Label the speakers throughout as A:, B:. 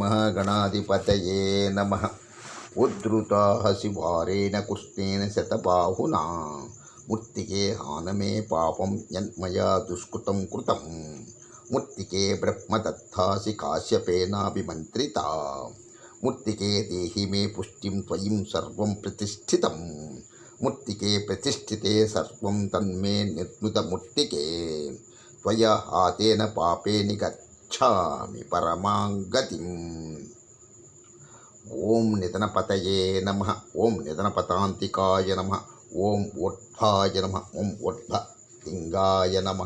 A: శ్రీమహాగణాధిపతయే నమ ఉద్ధృతా శివారేణ కృష్ణేన శతబాహునా ముత్తికే హానమే పాపం యన్మయా దుష్కృతం కృతం ముత్తికే బ్రహ్మదత్తాసి కాశ్యపేనాభిమంత్రిత ముత్తికే దేహి మే పుష్టిం త్వయిం సర్వం ప్రతిష్ఠితం ముత్తికే ప్రతిష్ఠితే సర్వం తన్మే నిర్నుతముట్టికే త్వయా హాతేన పాపేని గచ్ఛామి పరమాం గతిం ఓం నిధనపతయే నమ ఓం నిధనపతాంతికాయ నమ ఓం ఓట్భాయ నమ ఓం ఓట్భ లింగాయ నమ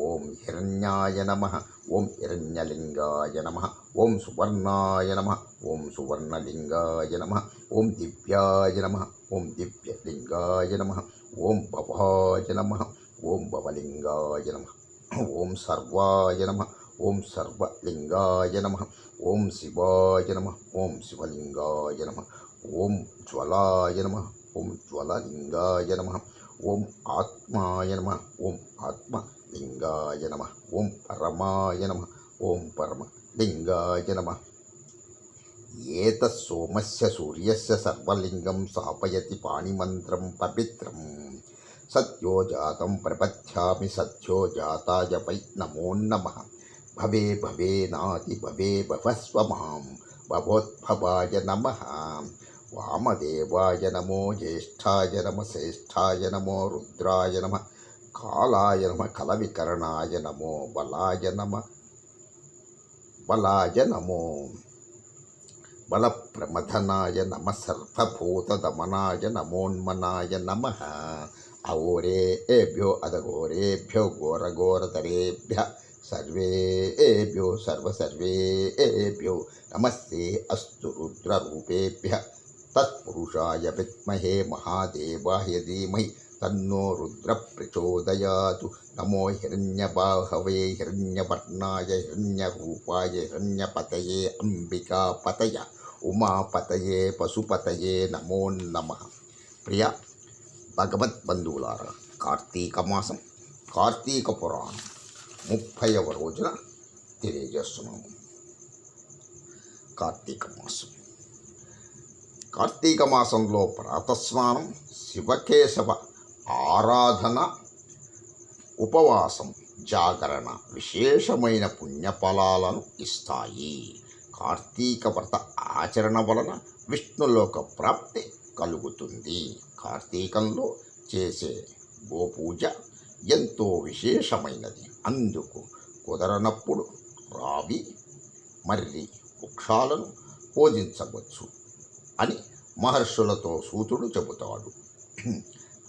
A: ఓం హిరణ్యాయ నమ ఓం హిరణ్యలింగాయ నమ ఓం సువర్ణాయ నమ ఓం సువర్ణలింగాయ నమ ఓం దివ్యాయ నమ ఓం దివ్యలింగాయ నమ ఓం భవాయ నమ ఓం భవలింగాయ నమ ఓం సర్వాయ నమ ఓం సర్వలింగాయ నమ ఓం శివాయ నమ ఓం శివలింగాయ నమ ఓం జ్వలాయ నమ ఓం జ్వలలింగాయ నమ ఓం ఆత్మాయ నమ ఓం ఆత్మలింగాయ నమ ఓం పరమాయ నమ ఓం పరమలింగాయ నమ ఏతస్సోమస్య సూర్యస్య సర్వలింగం స్థాపయతి పాణిమంత్రం పవిత్రం సత్యో జాతం ప్రపథ్యామి సత్యో జాతాయ వై నమో నమ భవే భవే भवे भवे नाति भवे भवस्व माँ भवोद्भवाय नमः। वामदेवाय नमो ज्येष्ठाय नमश्रेष्ठाय नमो रुद्राय नमः। कालाय नमः, कलविकरणाय नमो, बलाय नमः। बलाय नमो। बलप्रमथनाय नमः, सर्वभूतदमनाय नमोन्मनाय नमः। अघोरेभ्यो अदघोरेभ्यो घोरघोरतरेभ्यः సర్వసర్వేభ్యో నమస్తే అస్తు రుద్రరూపేభ్య తత్పురుషాయ విద్మహే మహాదేవాయ ధీమహి తన్నో రుద్ర ప్రచోదయాతు నమో హిరణ్యబాహవే హిరణ్యవర్ణాయ హిరణ్యరూపాయ హిరణ్యపతయే అంబికాపతయ ఉమాపతయే పశుపతయే నమో నమ ప్రియ భగవద్బంధువులారా కార్తీక మాసం కార్తీక పురాణం ముప్పైవ రోజున తెలియజేస్తున్నాము. కార్తీక మాసం. కార్తీక మాసంలో ప్రాతస్నానం శివకేశవ ఆరాధన ఉపవాసం జాగరణ విశేషమైన పుణ్యఫలాలను ఇస్తాయి. కార్తీక వ్రత ఆచరణ వలన విష్ణులోక ప్రాప్తి కలుగుతుంది. కార్తీకంలో చేసే గోపూజ ఎంతో విశేషమైనది. అందుకు కుదరనప్పుడు రావి మర్రి వృక్షాలను పూజించవచ్చు అని మహర్షులతో సూతుడు చెబుతాడు.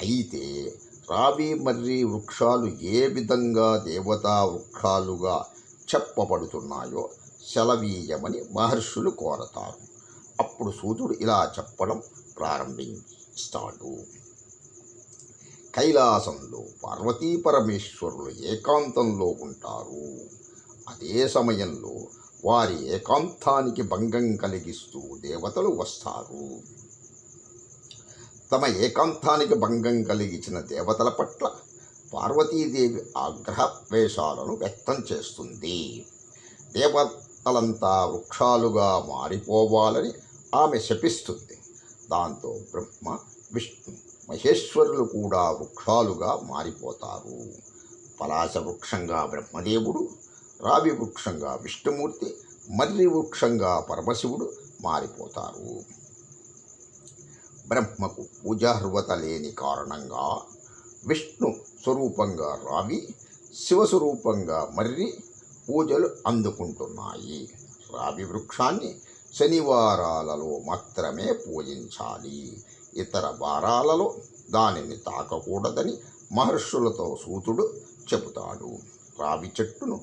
A: అయితే రావి మర్రి వృక్షాలు ఏ విధంగా దేవతా వృక్షాలుగా చెప్పబడుతున్నాయో సెలవీయమని మహర్షులు కోరతారు. అప్పుడు సూతుడు ఇలా చెప్పడం ప్రారంభిస్తాడు. కైలాసంలో పార్వతీ పరమేశ్వరులు ఏకాంతంలో ఉంటారు. అదే సమయంలో వారి ఏకాంతానికి భంగం కలిగిస్తూ దేవతలు వస్తారు. తమ ఏకాంతానికి భంగం కలిగించిన దేవతల పట్ల పార్వతీదేవి ఆగ్రహవేషాలను వ్యక్తం చేస్తుంది. దేవతలంతా వృక్షాలుగా మారిపోవాలని ఆమె శపిస్తుంది. దాంతో బ్రహ్మ విష్ణు మహేశ్వరులు కూడా వృక్షాలుగా మారిపోతారు. పలాస వృక్షంగా బ్రహ్మదేవుడు రావి వృక్షంగా విష్ణుమూర్తి మర్రి వృక్షంగా పరమశివుడు మారిపోతారు. బ్రహ్మకు పూజార్హత లేని కారణంగా విష్ణు స్వరూపంగా రావి శివస్వరూపంగా మర్రి పూజలు అందుకుంటున్నాయి. రావి వృక్షాన్ని శనివారాలలో మాత్రమే పూజించాలి. ఇతర వారాలలో దానిని తాకకూడదని మహర్షులతో సూతుడు చెబుతాడు. రావి చెట్టును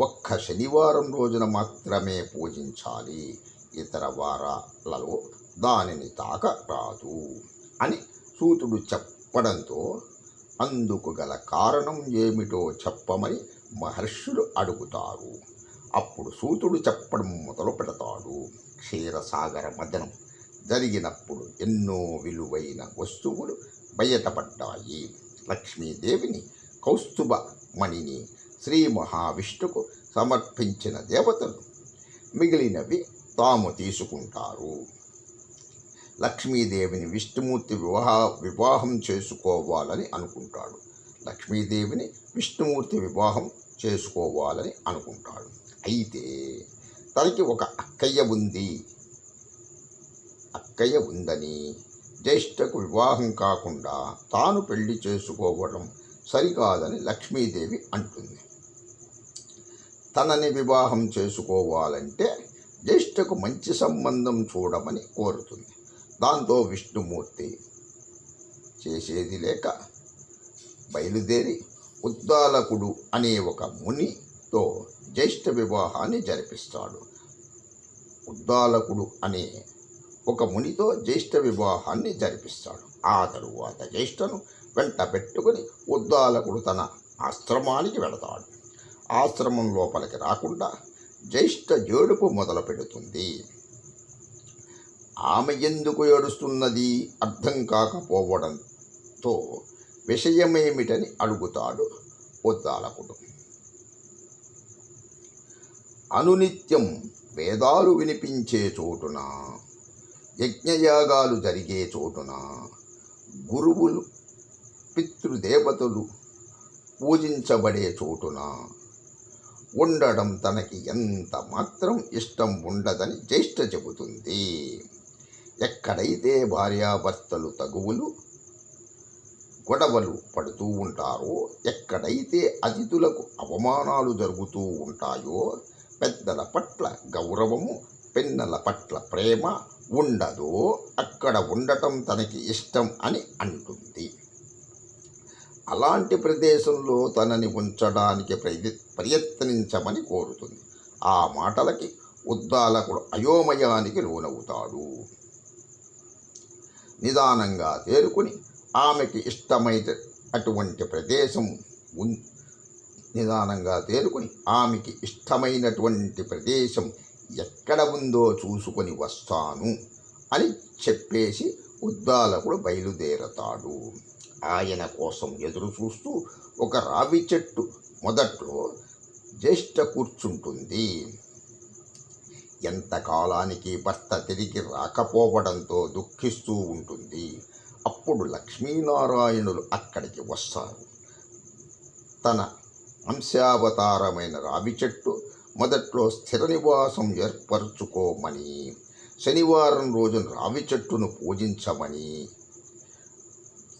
A: ఒక్క శనివారం రోజున మాత్రమే పూజించాలి. ఇతర వారాలలో దానిని తాకరాదు అని సూతుడు చెప్పడంతో అందుకు గల కారణం ఏమిటో చెప్పమని మహర్షులు అడుగుతారు. అప్పుడు సూతుడు చెప్పడం మొదలు పెడతాడు క్షీరసాగర మదనం జరిగినప్పుడు ఎన్నో విలువైన వస్తువులు బయటపడ్డాయి. లక్ష్మీదేవిని కౌస్తుభ మణిని శ్రీ మహావిష్ణుకు సమర్పించిన దేవతలు మిగిలినవి తాము తీసుకుంటారు. లక్ష్మీదేవిని విష్ణుమూర్తి వివాహ వివాహం చేసుకోవాలని అనుకుంటాడు. లక్ష్మీదేవిని విష్ణుమూర్తి వివాహం చేసుకోవాలని అనుకుంటాడు. అయితే తనకి ఒక అక్కయ్య ఉంది. అక్కయ్య ఉందని జ్యేష్ఠకు వివాహం కాకుండా తాను పెళ్ళి చేసుకోవడం సరికాదని లక్ష్మీదేవి అంటుంది. తనని వివాహం చేసుకోవాలంటే జ్యేష్ఠకు మంచి సంబంధం చూడమని కోరుతుంది. దాంతో విష్ణుమూర్తి చేసేది లేక బయలుదేరి ఉద్దాలకుడు అనే ఒక మునితో జ్యేష్ఠ వివాహాన్ని జరిపిస్తాడు. ఉద్దాలకుడు అనే ఒక మునితో జ్యేష్ఠ వివాహాన్ని జరిపిస్తాడు. ఆ తరువాత జ్యేష్ఠను వెంట పెట్టుకుని ఉద్దాలకుడు తన ఆశ్రమానికి వెళతాడు. ఆశ్రమం లోపలికి రాకుండా జ్యేష్ఠ ఏడుపు మొదలు పెడుతుంది. ఆమె ఎందుకు ఏడుస్తున్నది అర్థం కాకపోవడంతో విషయమేమిటని అడుగుతాడు ఉద్దాలకుడు. అనునిత్యం వేదాలు వినిపించే చోటున యజ్ఞయాగాలు జరిగే చోటున గురువులు పితృదేవతలు పూజించబడే చోటున ఉండడం తనకి ఎంత మాత్రం ఇష్టం ఉండదని జ్యేష్ఠ చెబుతుంది. ఎక్కడైతే భార్యాభర్తలు తగువులు గొడవలు పడుతూ ఉంటారో ఎక్కడైతే అతిథులకు అవమానాలు జరుగుతూ ఉంటాయో పెద్దల పట్ల గౌరవము పిన్నల పట్ల ప్రేమ ఉండదో అక్కడ ఉండటం తనకి ఇష్టం అని అంటుంది. అలాంటి ప్రదేశంలో తనని ఉంచడానికి ప్రయత్ ప్రయత్నించమని కోరుతుంది. ఆ మాటలకి ఉద్దాలకుడు అయోమయానికి లోనవుతాడు. నిదానంగా తేరుకుని ఆమెకి ఇష్టమైన అటువంటి ప్రదేశం ఉన్ నిదానంగా తేరుకుని ఆమెకి ఇష్టమైనటువంటి ప్రదేశం ఎక్కడ ఉందో చూసుకొని వస్తాను అని చెప్పేసి ఉద్దాలకుడు బయలుదేరతాడు. ఆయన కోసం ఎదురు చూస్తూ ఒక రావి చెట్టు మొదట్లో జ్యేష్ఠ కూర్చుంటుంది. ఎంతకాలానికి భర్త తిరిగి రాకపోవడంతో దుఃఖిస్తూ ఉంటుంది. అప్పుడు లక్ష్మీనారాయణులు అక్కడికి వస్తారు. తన అంశావతారమైన రావి చెట్టు మొదట్లో స్థిర నివాసం ఏర్పరచుకోమని శనివారం రోజున రావి చెట్టును పూజించమని.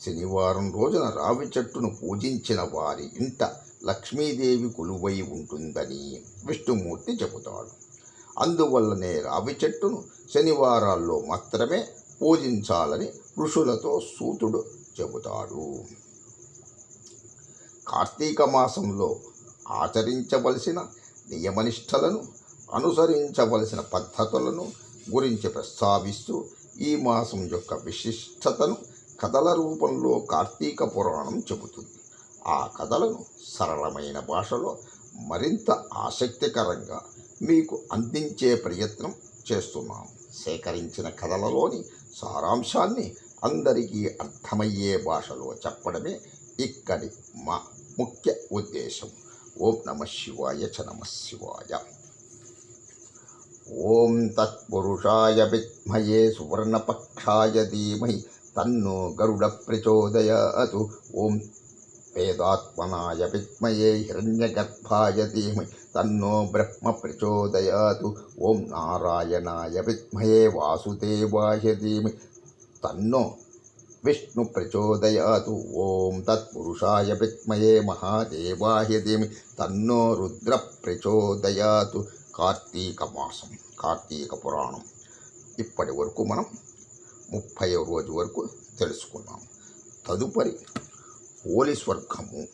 A: శనివారం రోజున రావి చెట్టును పూజించిన వారి ఇంట లక్ష్మీదేవి కొలువై ఉంటుందని విష్ణుమూర్తి చెబుతాడు. అందువల్లనే రావి చెట్టును శనివారాల్లో మాత్రమే పూజించాలని ఋషులతో సూతుడు చెబుతాడు. కార్తీక మాసంలో ఆచరించవలసిన నియమనిష్టలను అనుసరించవలసిన పద్ధతులను గురించి ప్రస్తావిస్తూ ఈ మాసం యొక్క విశిష్టతను కథల రూపంలో కార్తీక పురాణం చెబుతుంది. ఆ కథలను సరళమైన భాషలో మరింత ఆసక్తికరంగా మీకు అందించే ప్రయత్నం చేస్తున్నాం. సేకరించిన కథలలోని సారాంశాన్ని అందరికీ అర్థమయ్యే భాషలో చెప్పడమే ఇక్కడి మా ముఖ్య ఉద్దేశం. ఓం నమ శివాయ చ నమ శివాయ ఓం తత్పురుషాయ విద్మయే సువర్ణపక్షాయ ధీమహి తన్నో గరుడ ప్రచోదయాతు ఓం వేదాత్మనాయ విద్మయే హిరణ్యగర్భాయ ధీమహి తన్నో బ్రహ్మ ప్రచోదయాతు ఓం నారాయణాయ విద్మయే వాసుదేవాయ ధీమహి తన్నో విష్ణు ప్రచోదయాతు ఓం తత్పురుషాయ విద్మయే మహాదేవాయ ధీమి తన్నో రుద్ర ప్రచోదయాతు కార్తీక మాసం కార్తీక పురాణం ఇప్పటి వరకు మనం ముప్పై రోజు వరకు తెలుసుకున్నాం. తదుపరి పోలి స్వర్గము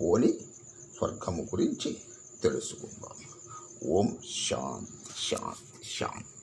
A: పోలి స్వర్గము గురించి తెలుసుకుందాం. ఓం శాంతి శాంతి శాంతి.